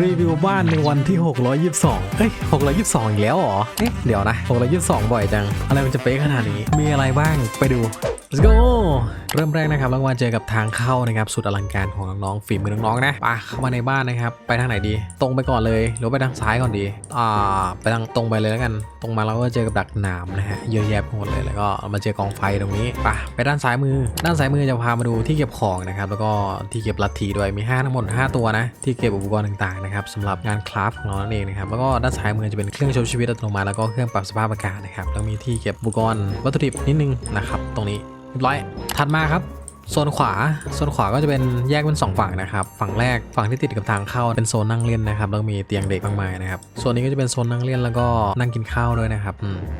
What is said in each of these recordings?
รีวิวบ้านในวันที่ 622 เฮ้ย 622 อีกแล้วเหรอ เอ๊ะ เดี๋ยวนะ 622 บ่อยจัง อะไรมันจะเป๊ะขนาดนี้ มีอะไรบ้าง ไปดู let's go เริ่มแรกนะครับเรามาเจอกับทางเข้านะครับสุดอลังการของน้องๆฝีมือน้องๆนะไปเข้ามาในบ้านนะครับ ไปทางไหนดี ตรงไปก่อนเลยหรือไปทางซ้ายก่อนดีอ่าไปทางตรงไปเลยแล้วกัน ตรงมาเราก็เจอกับดักหนามนะฮะเยอะแยะไปหมดเลยแล้วก็มาเจอกองไฟตรงนี้ไปไปด้านซ้ายมือ ด้านซ้ายมือจะพามาดูที่เก็บของนะครับแล้วก็ที่เก็บลัทธิด้วยมี 5 ทั้งหมด 5 ตัวนะที่เก็บอุปกรณ์ต่างๆนะครับสำหรับงานคราฟของเรานั่นเองนะครับแล้วก็ด้านซ้ายมือจะเป็นเครื่องชุบชีวิตอัตโนมัติแล้วก็เครื่องปรับสภาพอากาศนะครับแล้วมีที่เก็บอุปกรณ์วัตถุดิบนิดนึงนะครับตรงนี้ ร้อยถัดมาครับโซนขวาโซนขวาก็จะเป็นแยกเป็นสองฝั่งนะครับฝั่งแรกฝั่งที่ติดกับทางเข้าเป็นโซนนั่งเล่นนะครับแล้วมีเตียงเด็กมากมายนะครับโซนนี้ก็จะเป็นโซนนั่งเล่นแล้วก็นั่งกินข้าวด้วยนะครับ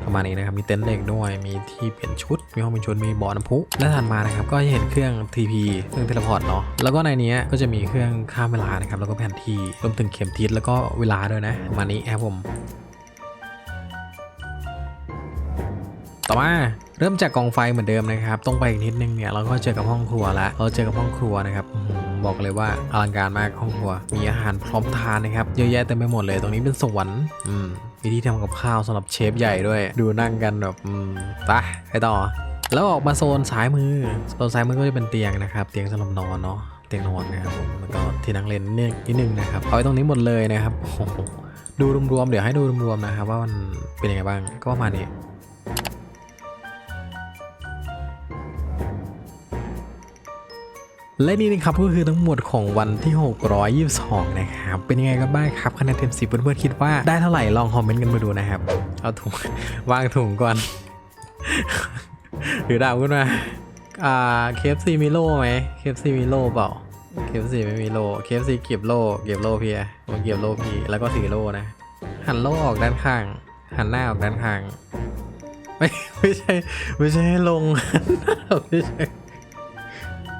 ประมาณนี้นะครับมีเต็นท์เด็กด้วยมีที่เปลี่ยนชุด มีห้องเป็นชุดมีบ่อน้ำพุและถัดมานะครับก็จะเห็นเครื่อง TP เครื่องเทเลพอร์ตเนาะแล้วก็ในนี้ก็จะมีเครื่องข้ามเวลานะครับแล้วก็แผนที่รวมถึงเข็มทิศแล้วก็เวลาด้วยนะประมาณนี้ครับผม ต่อมาเริ่มจากกองไฟเหมือนเดิมนะครับตรงไปอีกนิดนึงเนี่ยเราก็เจอกับห้องครัวแล้วเราเจอกับห้องครัวนะครับบอกเลยว่าอลังการมากห้องครัว มีอาหารพร้อมทานนะครับเยอะแยะเต็มไปหมดเลยตรงนี้เป็นสวรรค์อืมมีที่ทำกับข้าวสำหรับเชฟใหญ่ด้วย ดูนั่งกันแบบอืมไปไปต่อ แล้วออกมาโซนซ้ายมือโซนซ้ายมือก็จะเป็นเตียงนะครับเตียงสำหรับนอนเนาะเตียงนอนนะครับผมแล้วก็ที่นั่งเล่นนิดนึงนะครับเอาไว้ตรงนี้หมดเลยนะครับโอ้โหดูรวมๆเดี๋ยวให้ดูรวมๆนะครับว่ามันเป็นยังไงบ้างก็ประมาณนี้ และนี่นะครับก็คือทั้งหมดของวันที่ 622 นะครับ เป็นยังไงกันบ้างครับคะแนนเต็ม10เพื่อนๆคิดว่าได้เท่าไหร่ลองคอมเมนต์กันมาดูนะครับ เอาถุงวางถุงก่อนหรือดาวขึ้นมาอ่า KFC มีโลไหม KFC มีโลเปล่า KFC ไม่มีโล่ KFC เก็บโลเก็บโล่พี่ผมเก็บโลพี่แล้วก็ถือโลนะ หันโลออกด้านข้าง หันหน้าออกด้านข้าง ไม่ไม่ใช่ ไม่ใช่ให้ลงไม่ใช่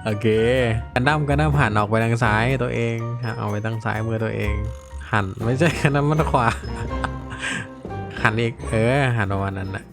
โอเคกันดั้มกันดั้มหันออกไปทางซ้ายตัวเองเอาไปทางซ้ายมือตัวเอง หันไม่ใช่กันดั้มมันขวาหันอีกเออหันประมาณนั้นนะ